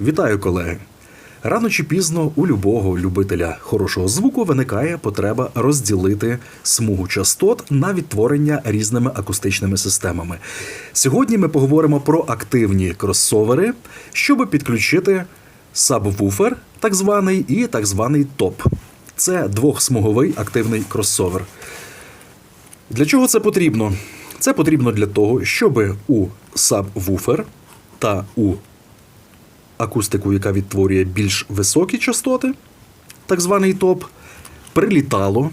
Вітаю, колеги! Рано чи пізно у любого любителя хорошого звуку виникає потреба розділити смугу частот на відтворення різними акустичними системами. Сьогодні ми поговоримо про активні кросовери, щоб підключити сабвуфер, так званий, і так званий топ. Це двохсмуговий активний кросовер. Для чого це потрібно? Це потрібно для того, щоб у сабвуфер та у акустику, яка відтворює більш високі частоти, так званий топ, прилітало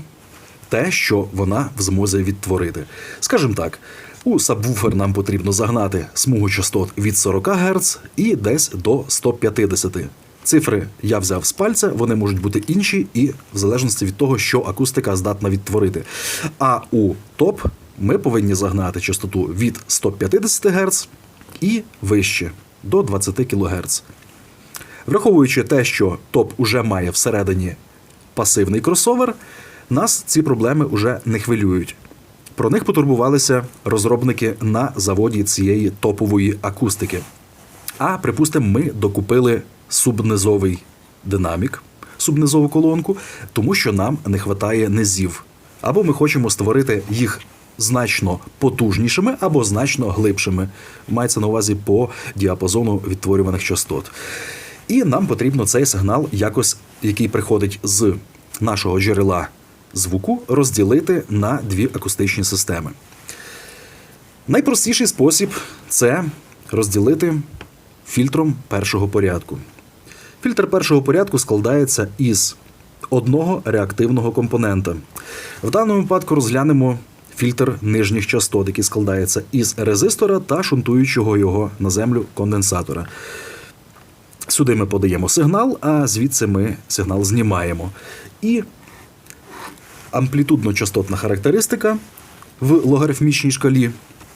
те, що вона в змозі відтворити. Скажімо так, у сабвуфер нам потрібно загнати смугу частот від 40 Гц і десь до 150 Цифри я взяв з пальця, вони можуть бути інші, і в залежності від того, що акустика здатна відтворити. А у топ ми повинні загнати частоту від 150 Гц і вище до 20 кГц. Враховуючи те, що топ уже має всередині пасивний кросовер, нас ці проблеми вже не хвилюють. Про них потурбувалися розробники на заводі цієї топової акустики. А припустимо, ми докупили субнизовий динамік, субнизову колонку, тому що нам не вистачає низів. Або ми хочемо створити їх значно потужнішими або значно глибшими. Мається на увазі по діапазону відтворюваних частот. І нам потрібно цей сигнал, якось, який приходить з нашого джерела звуку, розділити на дві акустичні системи. Найпростіший спосіб це розділити фільтром першого порядку. Фільтр першого порядку складається із одного реактивного компонента. В даному випадку розглянемо фільтр нижніх частот, який складається із резистора та шунтуючого його на землю конденсатора. Сюди ми подаємо сигнал, а звідси ми сигнал знімаємо. І амплітудно-частотна характеристика в логарифмічній шкалі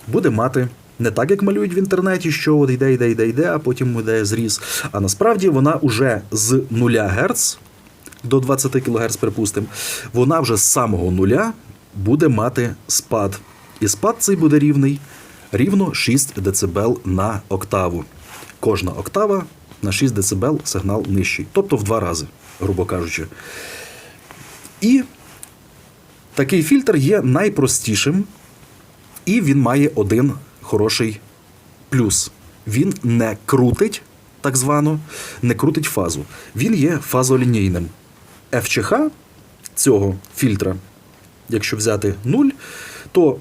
буде мати не так, як малюють в інтернеті, що от йде, йде, йде, йде, а потім йде зріз. А насправді вона вже з 0 Гц до 20 кГц, припустимо, вона вже з самого нуля буде мати спад. І спад цей буде рівний рівно 6 дБ на октаву. Кожна октава на 6 дБ сигнал нижчий, тобто в два рази, грубо кажучи. І такий фільтр є найпростішим, і він має один хороший плюс. Він не крутить, так звано, не крутить фазу. Він є фазолінійним. ФЧХ цього фільтра, якщо взяти 0, то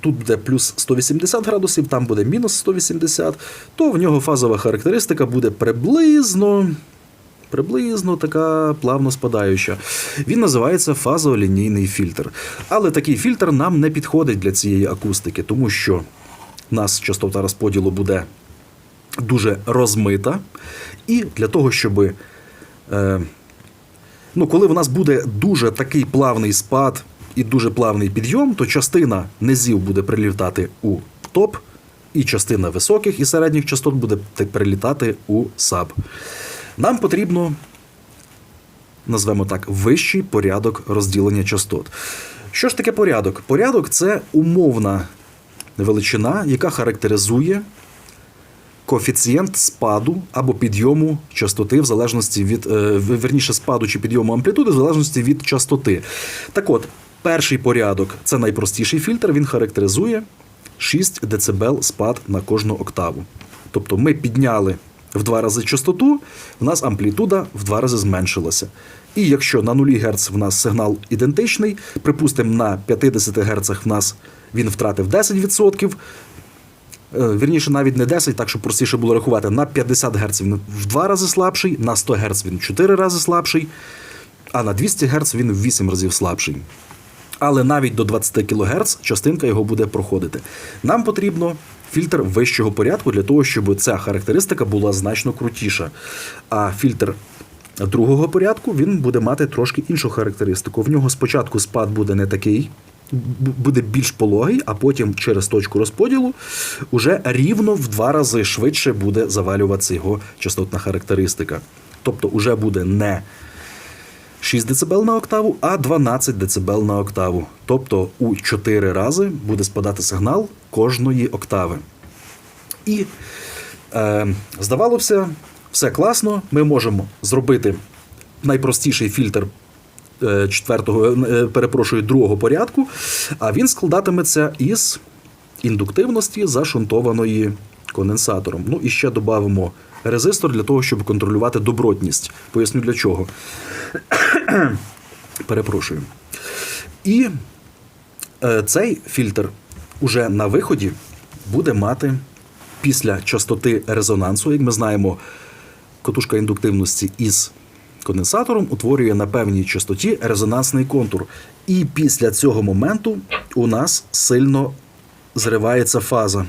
тут буде плюс 180 градусів, там буде мінус 180, то в нього фазова характеристика буде приблизно. Приблизно така плавно спадаюча. Він називається фазолінійний фільтр. Але такий фільтр нам не підходить для цієї акустики, тому що у нас частота розподілу буде дуже розмита. І для того, щоб. Е, ну, коли в нас буде дуже такий плавний спад і дуже плавний підйом, то частина низів буде прилітати у топ, і частина високих і середніх частот буде прилітати у саб. Нам потрібно, назвемо так, вищий порядок розділення частот. Що ж таке порядок? Порядок це умовна величина, яка характеризує коефіцієнт спаду або підйому частоти, в залежності від е, верніше спаду чи підйому амплітуди, в залежності від частоти. Так от, перший порядок це найпростіший фільтр, він характеризує 6 дБ спад на кожну октаву. Тобто ми підняли в два рази частоту, в нас амплітуда в два рази зменшилася. І якщо на 0 Гц в нас сигнал ідентичний, припустимо, на 50 Гц в нас він втратив 10%, е, вірніше, навіть не 10, так щоб простіше було рахувати, на 50 Гц він в два рази слабший, на 100 Гц він в 4 рази слабший, а на 200 Гц він в 8 разів слабший. Але навіть до 20 кГц частинка його буде проходити. Нам потрібно фільтр вищого порядку для того, щоб ця характеристика була значно крутіша. А фільтр другого порядку він буде мати трошки іншу характеристику. В нього спочатку спад буде не такий, буде більш пологий, а потім через точку розподілу уже рівно в два рази швидше буде завалюватися його частотна характеристика. Тобто, уже буде не 6 дБ на октаву, а 12 дБ на октаву. Тобто у 4 рази буде спадати сигнал кожної октави. І е, здавалося, все класно, ми можемо зробити найпростіший фільтр е, четвертого, е, перепрошую, другого порядку, а він складатиметься із індуктивності зашунтованої конденсатором. Ну і ще додамо резистор для того, щоб контролювати добротність. Поясню для чого. Перепрошую. І е, цей фільтр уже на виході буде мати після частоти резонансу, як ми знаємо, котушка індуктивності із конденсатором утворює на певній частоті резонансний контур. І після цього моменту у нас сильно зривається фаза.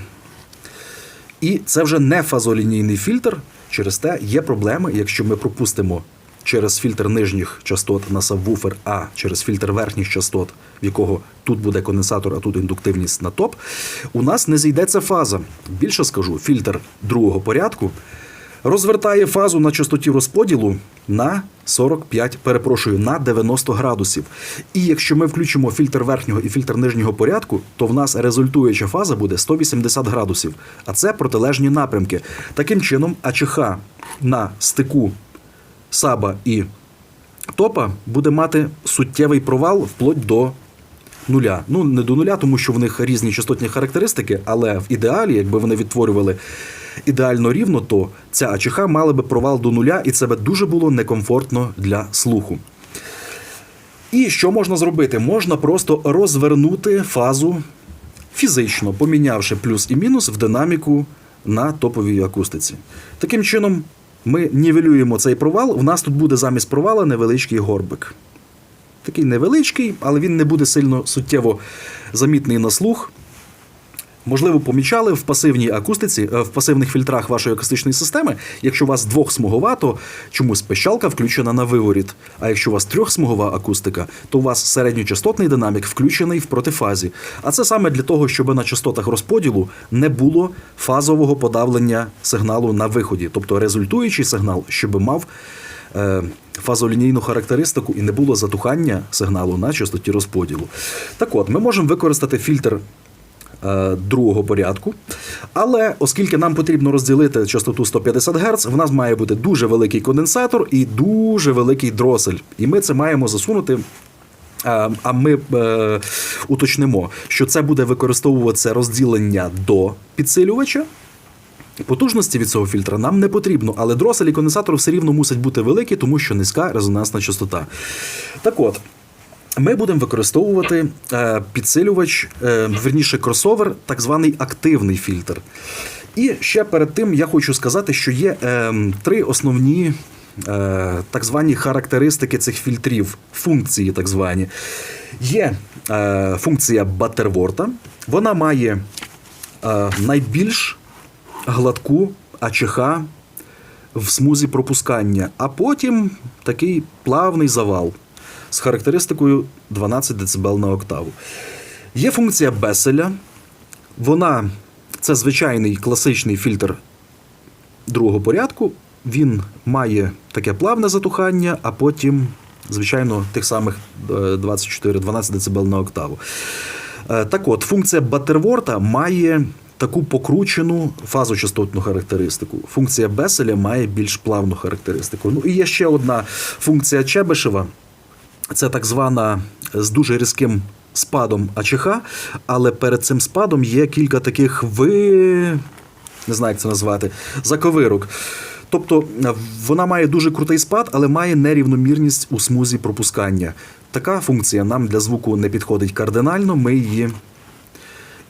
І це вже не фазолінійний фільтр. Через те є проблеми, якщо ми пропустимо через фільтр нижніх частот на сабвуфер, а через фільтр верхніх частот, в якого тут буде конденсатор, а тут індуктивність на топ, у нас не зійдеться фаза. Більше скажу, фільтр другого порядку розвертає фазу на частоті розподілу на 45, перепрошую, на 90 градусів. І якщо ми включимо фільтр верхнього і фільтр нижнього порядку, то в нас результуюча фаза буде 180 градусів, а це протилежні напрямки. Таким чином, АЧХ на стику саба і топа буде мати суттєвий провал вплоть до нуля. Ну, не до нуля, тому що в них різні частотні характеристики, але в ідеалі, якби вони відтворювали ідеально рівно, то ця АЧХ мала би провал до нуля, і це би дуже було некомфортно для слуху. І що можна зробити? Можна просто розвернути фазу фізично, помінявши плюс і мінус в динаміку на топовій акустиці. Таким чином, ми нівелюємо цей провал. У нас тут буде замість провала невеличкий горбик. Такий невеличкий, але він не буде сильно суттєво замітний на слух. Можливо, помічали в пасивній акустиці, е, в пасивних фільтрах вашої акустичної системи, якщо у вас двохсмугова, то чомусь пищалка включена на виворіт. А якщо у вас трьохсмугова акустика, то у вас середньочастотний динамік включений в протифазі. А це саме для того, щоб на частотах розподілу не було фазового подавлення сигналу на виході, тобто результуючий сигнал, щоб мав е, фазолінійну характеристику і не було затухання сигналу на частоті розподілу. Так от, ми можемо використати фільтр другого порядку. Але оскільки нам потрібно розділити частоту 150 Гц, в нас має бути дуже великий конденсатор і дуже великий дросель. І ми це маємо засунути. е, А ми е, уточнимо, що це буде використовуватися розділення до підсилювача. Потужності від цього фільтра нам не потрібно, але дросель і конденсатор все рівно мусять бути великі, тому що низька резонансна частота. Так от, ми будемо використовувати е, підсилювач, е, верніше кросовер, так званий активний фільтр. І ще перед тим я хочу сказати, що є е, три основні так звані характеристики цих фільтрів, функції так звані. Є функція Баттерворта, вона має найбільш гладку АЧХ в смузі пропускання, а потім такий плавний завал з характеристикою 12 дБ на октаву. Є функція Беселя. Вона це звичайний класичний фільтр другого порядку. Він має таке плавне затухання, а потім, звичайно, тих самих е, 24-12 дБ на октаву. Е, Так от, функція Баттерворта має таку покручену фазочастотну характеристику. Функція Беселя має більш плавну характеристику. Ну і є ще одна функція Чебишева. Це так звана з дуже різким спадом АЧХ, але перед цим спадом є кілька таких ви. не знаю, як це назвати, заковирок. Тобто е, вона має дуже крутий спад, але має нерівномірність у смузі пропускання. Така функція нам для звуку не підходить кардинально, ми її.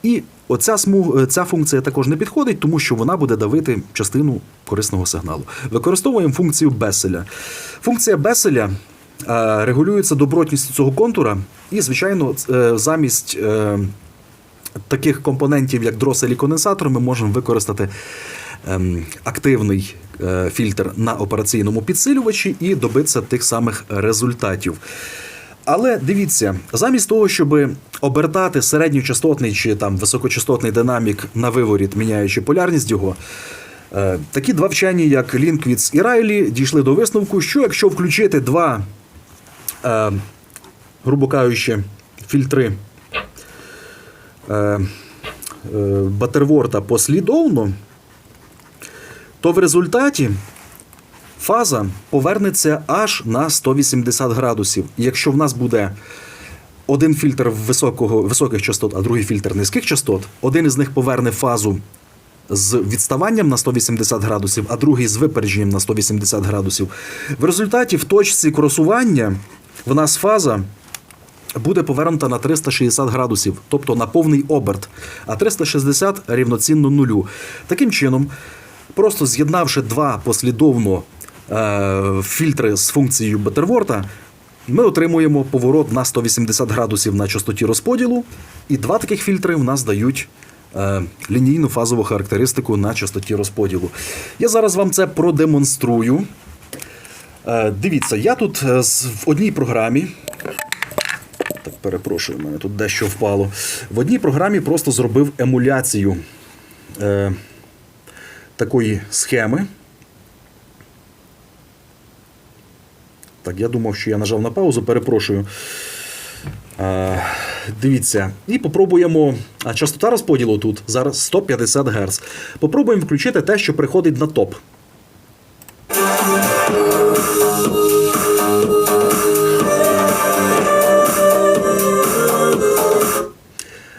І оця смуг, е, ця функція також не підходить, тому що вона буде давити частину корисного сигналу. Використовуємо функцію Беселя. Функція Беселя регулюється добротністю цього контура, і, звичайно, е, замість е, таких компонентів, як дросель і конденсатор, ми можемо використати ем, активний е, фільтр на операційному підсилювачі і добитися тих самих результатів. Але дивіться, замість того, щоб обертати середньочастотний чи там високочастотний динамік на виворіт, міняючи полярність його, е, такі два вчені, як Лінквіц і Райлі, дійшли до висновку, що якщо включити два, е, грубо кажучи, фільтри е, е, Баттерворта послідовно, то в результаті фаза повернеться аж на 180 градусів. Якщо в нас буде один фільтр високого, високих частот, а другий фільтр низьких частот, один із них поверне фазу з відставанням на 180 градусів, а другий з випередженням на 180 градусів. В результаті в точці кросування в нас фаза буде повернута на 360 градусів, тобто на повний оберт, а 360 рівноцінно нулю. Таким чином, просто з'єднавши два послідовно е, фільтри з функцією Беттерворта, ми отримуємо поворот на 180 градусів на частоті розподілу, і два таких фільтри в нас дають е, лінійну фазову характеристику на частоті розподілу. Я зараз вам це продемонструю. Е, дивіться, я тут е, в одній програмі. Так, перепрошую, мене тут дещо впало. В одній програмі просто зробив емуляцію е, такої схеми. Так, я думав, що я нажав на паузу, перепрошую. Е, дивіться, і попробуємо. А частота розподілу тут зараз 150 Гц. Попробуємо включити те, що приходить на топ.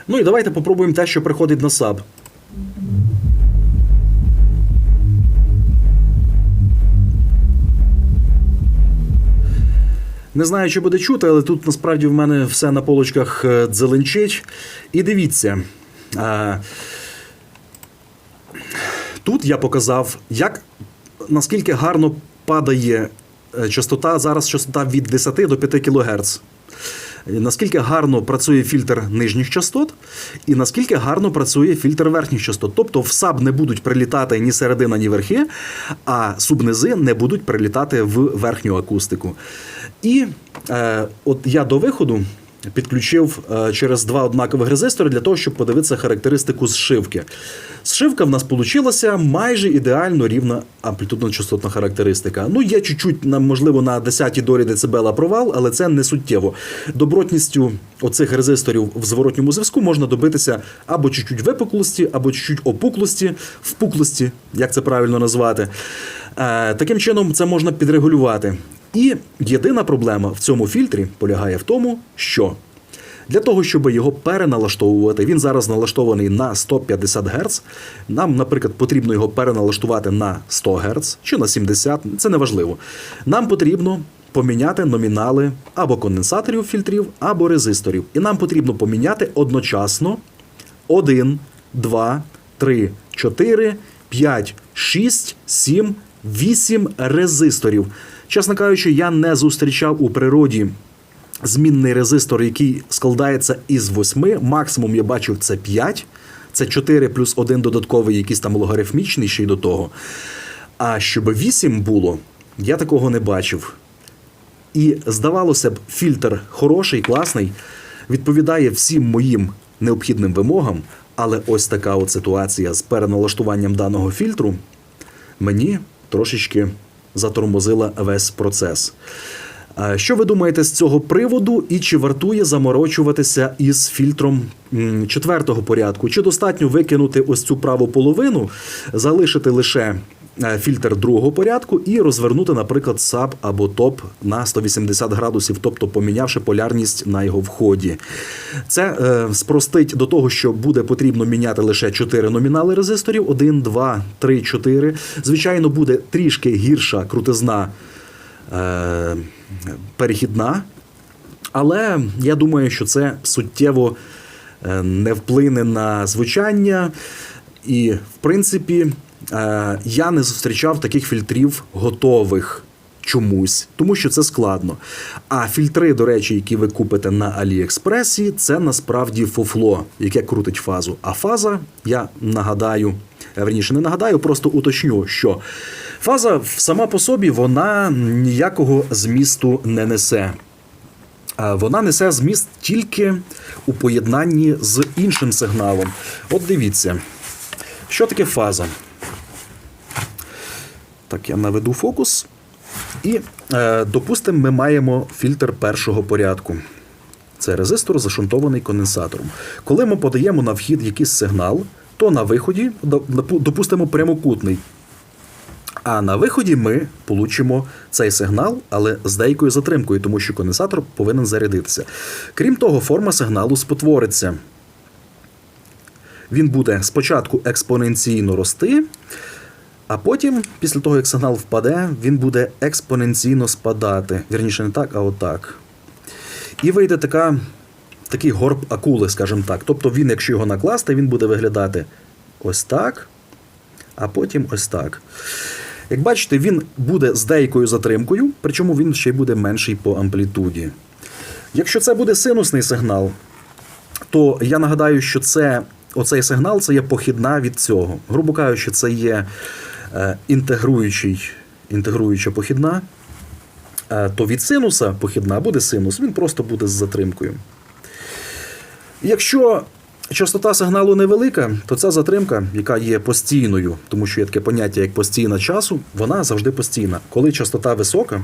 Ну і давайте попробуємо те, що приходить на саб. Не знаю, чи буде чути, але тут насправді в мене все на полочках е, дзеленчить. І дивіться. е, Тут я показав, як наскільки гарно падає е, частота. Зараз частота від 10 до 5 кГц. Наскільки гарно працює фільтр нижніх частот, і наскільки гарно працює фільтр верхніх частот. Тобто в САБ не будуть прилітати ні середина, ні верхи, а субнизи не будуть прилітати в верхню акустику. І е, от я до виходу підключив е, через два однакових резистори для того, щоб подивитися характеристику зшивки. Зшивка в нас вийшла майже ідеально рівна амплітудно-частотна характеристика. Ну, є чуть-чуть, можливо, на 10 долі децибела провал, але це не суттєво. Добротністю оцих резисторів в зворотньому зв'язку можна добитися або чуть-чуть випуклості, або чуть-чуть опуклості, впуклості, як це правильно назвати. Е, таким чином, це можна підрегулювати. І єдина проблема в цьому фільтрі полягає в тому, що для того, щоб його переналаштовувати, він зараз налаштований на 150 Гц. Нам, наприклад, потрібно його переналаштувати на 100 Гц чи на 70, це не важливо. Нам потрібно поміняти номінали або конденсаторів фільтрів, або резисторів. І нам потрібно поміняти одночасно 1, 2, 3, 4, 5, 6, 7, 8 резисторів. Чесно кажучи, я не зустрічав у природі змінний резистор, який складається із 8. Максимум я бачив це 5. Це 4 плюс 1 додатковий, якийсь там логарифмічний ще й до того. А щоб 8 було, я такого не бачив. І здавалося б, фільтр хороший, класний, відповідає всім моїм необхідним вимогам, але ось така от ситуація з переналаштуванням даного фільтру мені трошечки затормозила весь процес. Що ви думаєте з цього приводу, і чи вартує заморочуватися із фільтром четвертого порядку? Чи достатньо викинути ось цю праву половину, залишити лише фільтр другого порядку і розвернути, наприклад, САП або ТОП на 180 градусів, тобто помінявши полярність на його вході? Це е, спростить до того, що буде потрібно міняти лише 4 номінали резисторів: 1, 2, 3, 4. Звичайно, буде трішки гірша крутизна е, перехідна. Але я думаю, що це суттєво е, не вплине на звучання. І, в принципі, е, я не зустрічав таких фільтрів готових чомусь, тому що це складно. А фільтри, до речі, які ви купите на Аліекспресі, це насправді фуфло, яке крутить фазу. А фаза, я нагадаю, е, верніше не нагадаю, просто уточню, що фаза сама по собі вона ніякого змісту не несе. Вона несе зміст тільки у поєднанні з іншим сигналом. От дивіться, що таке фаза. Так, я наведу фокус. І, е, допустимо, ми маємо фільтр першого порядку. Це резистор, зашунтований конденсатором. Коли ми подаємо на вхід якийсь сигнал, то на виході, допустимо, прямокутний. А на виході ми получимо цей сигнал, але з деякою затримкою, тому що конденсатор повинен зарядитися. Крім того, форма сигналу спотвориться. Він буде спочатку експоненційно рости, а потім, після того, як сигнал впаде, він буде експоненційно спадати. Вірніше, не так, а отак. І вийде така, такий горб акули, скажімо так. Тобто він, якщо його накласти, він буде виглядати ось так, а потім ось так. Як бачите, він буде з деякою затримкою, причому він ще й буде менший по амплітуді. Якщо це буде синусний сигнал, то я нагадаю, що це, оцей сигнал це є похідна від цього. Грубо кажучи, це є інтегруючий, інтегруюча похідна. Е, то від синуса похідна буде синус, він просто буде з затримкою. Якщо частота сигналу невелика, то ця затримка, яка є постійною, тому що є таке поняття як постійна часу, вона завжди постійна. Коли частота висока,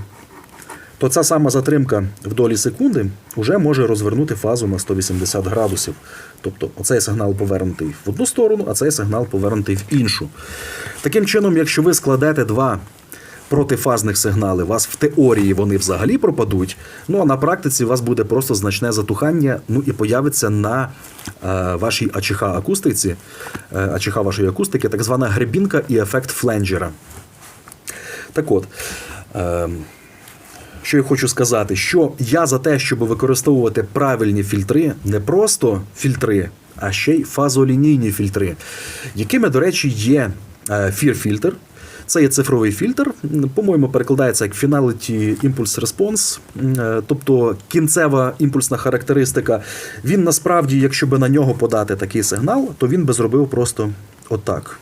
то ця сама затримка в долі секунди вже може розвернути фазу на 180 градусів. Тобто оцей сигнал повернутий в одну сторону, а цей сигнал повернутий в іншу. Таким чином, якщо ви складете два протифазних сигнали, у вас в теорії вони взагалі пропадуть. Ну а на практиці у вас буде просто значне затухання, ну і появиться на е, вашій АЧХ акустиці, е, АЧХ вашої акустики, так звана гребінка і ефект фленджера. Так от. Е, що я хочу сказати, що я за те, щоб використовувати правильні фільтри, не просто фільтри, а ще й фазолінійні фільтри, якими, до речі, є фір-фільтр. Це є цифровий фільтр, по-моєму, перекладається як Finality Impulse Response, е, тобто кінцева імпульсна характеристика. Він насправді, якщо би на нього подати такий сигнал, то він би зробив просто отак.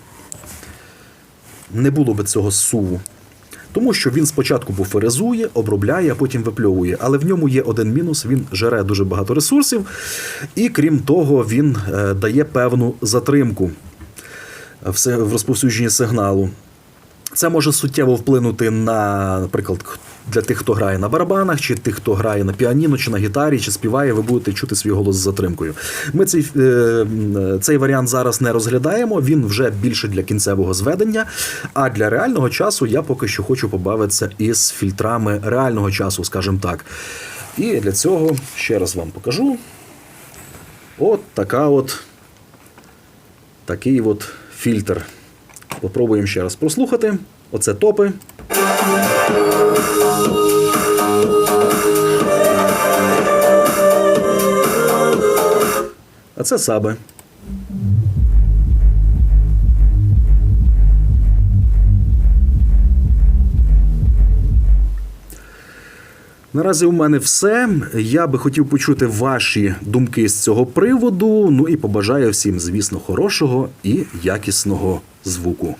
Не було би цього суву. Тому що він спочатку буферизує, обробляє, а потім випльовує. Але в ньому є один мінус: він жере дуже багато ресурсів, і крім того, він е, дає певну затримку в розповсюдженні сигналу. Це може суттєво вплинути на, наприклад, для тих, хто грає на барабанах, чи тих, хто грає на піаніно, чи на гітарі, чи співає, ви будете чути свій голос з затримкою. Ми цей, е, цей варіант зараз не розглядаємо, він вже більше для кінцевого зведення. А для реального часу я поки що хочу побавитися із фільтрами реального часу, скажімо так. І для цього ще раз вам покажу. От така от такий от фільтр. Попробуємо ще раз прослухати. Оце топи. А це саби. Наразі у мене все. Я би хотів почути ваші думки з цього приводу. Ну і побажаю всім, звісно, хорошого і якісного звуку.